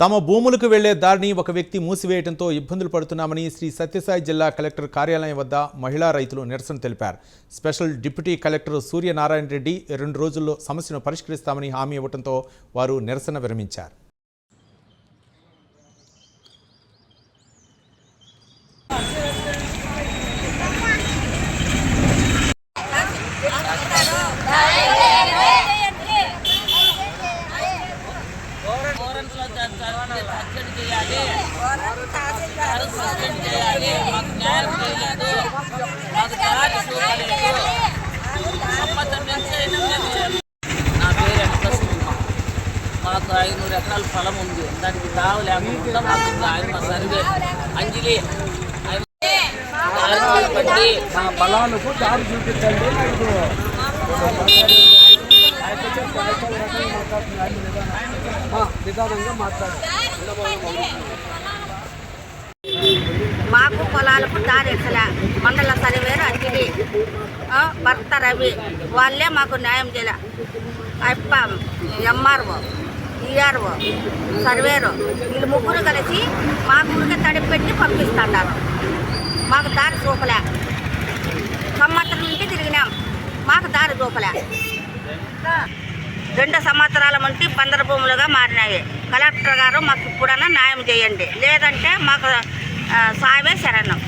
తమ భూములకు వెళ్ళే దారిని ఒక వ్యక్తి మూసివేయడంతో ఇబ్బందులు పడుతున్నామని శ్రీ సత్యసాయి జిల్లా కలెక్టర్ కార్యాలయం వద్ద మహిళా రైతులు నిరసన తెలిపారు. Special deputy collector Suryanarayana Reddy రెండు రోజుల్లో సమస్యను పరిష్కరిస్తామని హామీ ఇవ్వడంతో వారు నిరసన విరమించారు. చేయాలి చేయాలి మాకు న్యాయం చేయలేదు మాకు దారి చూడలేదు సంవత్సరం నుంచి నా పేరు వెంకటసుమ్మ మాకు ఐనూరు ఎకరాల పొలం ఉంది దానికి దావ లేకుండా మాకు ఆయన సర్వే అంజలి బట్టి మా పొలాలకు దారి చూపించండి ఆయన నిదానంగా మాట్లాడారు. మాకు పొలాలకు దారి మండల సర్వేరు అంజలి భర్త రవి. వాళ్ళే మాకు న్యాయం చేయలే. అప్ప ఎంఆర్ఓ ఈఆర్ఓ సర్వేరు. వీళ్ళు ముగ్గురు కలిసి మా ఊరికే తడిపెట్టి పంపిస్తున్నారు మాకు దారి చూపలే. సంవత్సరం నుంచి తిరిగినాం. మాకు దారి చూపలే. రెండు సంవత్సరాల నుంచి బందర భూములుగా మారినాయి. కలెక్టర్ గారు మాకు ఇప్పుడన్నా న్యాయం చేయండి. లేదంటే మాకు ఆ, సావే శరణం.